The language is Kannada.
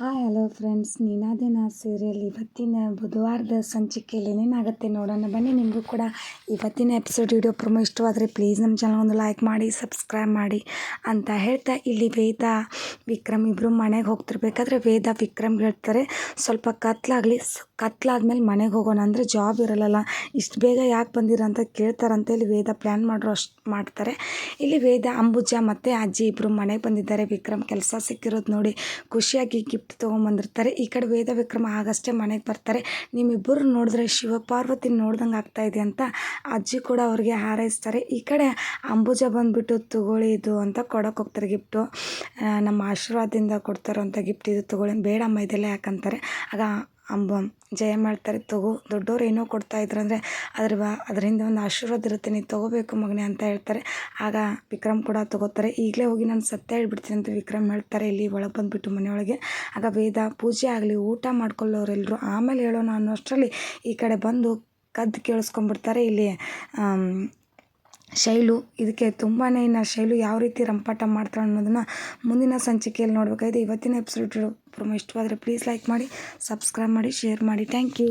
Hi, hello friends. Neenadena serial ಇವತ್ತಿನ ಬುಧವಾರದ ಸಂಚಿಕೆಯಲ್ಲಿ ಏನೇನಾಗುತ್ತೆ ನೋಡೋಣ. ಬನ್ನಿ, ನಿಮಗೂ ಕೂಡ ಇವತ್ತಿನ ಎಪಿಸೋಡ್ ವಿಡಿಯೋ ಪ್ರಮೋ ಇಷ್ಟವಾದರೆ ಪ್ಲೀಸ್ ನಮ್ಮ ಚಾನಲ್ ಒಂದು ಲೈಕ್ ಮಾಡಿ, ಸಬ್ಸ್ಕ್ರೈಬ್ ಮಾಡಿ ಅಂತ ಹೇಳ್ತಾ ಇಲ್ಲಿ ವೇದ, ವಿಕ್ರಮ್ ಇಬ್ಬರು ಮನೆಗೆ ಹೋಗ್ತಿರ್ಬೇಕಾದ್ರೆ ವೇದ, ವಿಕ್ರಮ್ ಹೇಳ್ತಾರೆ, ಸ್ವಲ್ಪ ಕತ್ಲಾಗಲಿ ಕತ್ಲಾದ್ಮೇಲೆ ಮನೆಗೆ ಹೋಗೋಣ ಅಂದರೆ ಜಾಬ್ ಇರಲ್ಲಲ್ಲ, ಇಷ್ಟು ಬೇಗ ಯಾಕೆ ಬಂದಿರ ಅಂತ ಕೇಳ್ತಾರಂತ ಇಲ್ಲಿ ವೇದ ಪ್ಲ್ಯಾನ್ ಮಾಡೋ ಅಷ್ಟು ಮಾಡ್ತಾರೆ. ಇಲ್ಲಿ ವೇದ, ಅಂಬುಜ ಮತ್ತು ಅಜ್ಜಿ ಇಬ್ಬರು ಮನೆಗೆ ಬಂದಿದ್ದಾರೆ. ವಿಕ್ರಮ್ ಕೆಲಸ ಸಿಕ್ಕಿರೋದು ನೋಡಿ ಖುಷಿಯಾಗಿ ಗಿಫ್ಟ್ ತೊಗೊಂಬಂದಿರ್ತಾರೆ. ಈ ಕಡೆ ವೇದ ವಿಕ್ರಮ ಆಗಷ್ಟೇ ಮನೆಗೆ ಬರ್ತಾರೆ. ನಿಮ್ಮಿಬ್ಬರು ನೋಡಿದ್ರೆ ಶಿವಪಾರ್ವತಿ ನೋಡ್ದಂಗೆ ಆಗ್ತಾ ಇದೆ ಅಂತ ಅಜ್ಜಿ ಕೂಡ ಅವ್ರಿಗೆ ಹಾರೈಸ್ತಾರೆ. ಈ ಕಡೆ ಅಂಬುಜ ಬಂದುಬಿಟ್ಟು ತಗೊಳ್ಳಿ ಇದು ಅಂತ ಕೊಡೋಕೆ ಹೋಗ್ತಾರೆ ಗಿಫ್ಟು ನಮ್ಮ ಆಶೀರ್ವಾದದಿಂದ ಕೊಡ್ತಾರೋ ಅಂತ ಗಿಫ್ಟ್ ಇದು ತೊಗೊಳ್ಳಿ. ಬೇಡಮ್ಮ, ಇದೆಲ್ಲ ಯಾಕಂತಾರೆ? ಆಗ ಅಂಬ, ಜಯ ಮಾಡ್ತಾರೆ, ತಗೋ, ದೊಡ್ಡವ್ರು ಏನೋ ಕೊಡ್ತಾ ಇದ್ರು ಅಂದರೆ ಅದ್ರ ಬ, ಅದರಿಂದ ಒಂದು ಆಶೀರ್ವಾದ ಇರುತ್ತೆ, ನೀನು ತಗೋಬೇಕು ಮಗನೇ ಅಂತ ಹೇಳ್ತಾರೆ. ಆಗ ವಿಕ್ರಮ್ ಕೂಡ ತಗೋತಾರೆ. ಈಗಲೇ ಹೋಗಿ ನಾನು ಸತ್ಯ ಹೇಳ್ಬಿಡ್ತೀನಿ ಅಂತ ವಿಕ್ರಮ್ ಹೇಳ್ತಾರೆ ಇಲ್ಲಿ ಒಳಗೆ ಬಂದುಬಿಟ್ಟು ಮನೆಯೊಳಗೆ. ಆಗ ವೇದ, ಪೂಜೆ ಆಗಲಿ, ಊಟ ಮಾಡ್ಕೊಳ್ಳೋರೆಲ್ಲರೂ ಆಮೇಲೆ ಹೇಳೋಣ ಅನ್ನೋಷ್ಟರಲ್ಲಿ ಈ ಕಡೆ ಬಂದು ಕದ್ದು ಕೇಳಿಸ್ಕೊಂಡ್ಬಿಡ್ತಾರೆ. ಇಲ್ಲಿ ಶೈಲು, ಇದಕ್ಕೆ ತುಂಬಾ ಇನ್ನು ಶೈಲು ಯಾವ ರೀತಿ ರಂಪಾಟ ಮಾಡ್ತಾಳೆ ಅನ್ನೋದನ್ನು ಮುಂದಿನ ಸಂಚಿಕೆಯಲ್ಲಿ ನೋಡಬೇಕಾಗಿದೆ. ಇವತ್ತಿನ ಎಪಿಸೋಡ್ ಪ್ರೊಮೋ ಇಷ್ಟವಾದರೆ ಪ್ಲೀಸ್ ಲೈಕ್ ಮಾಡಿ ಸಬ್ಸ್ಕ್ರೈಬ್ ಮಾಡಿ ಶೇರ್ ಮಾಡಿ. Thank you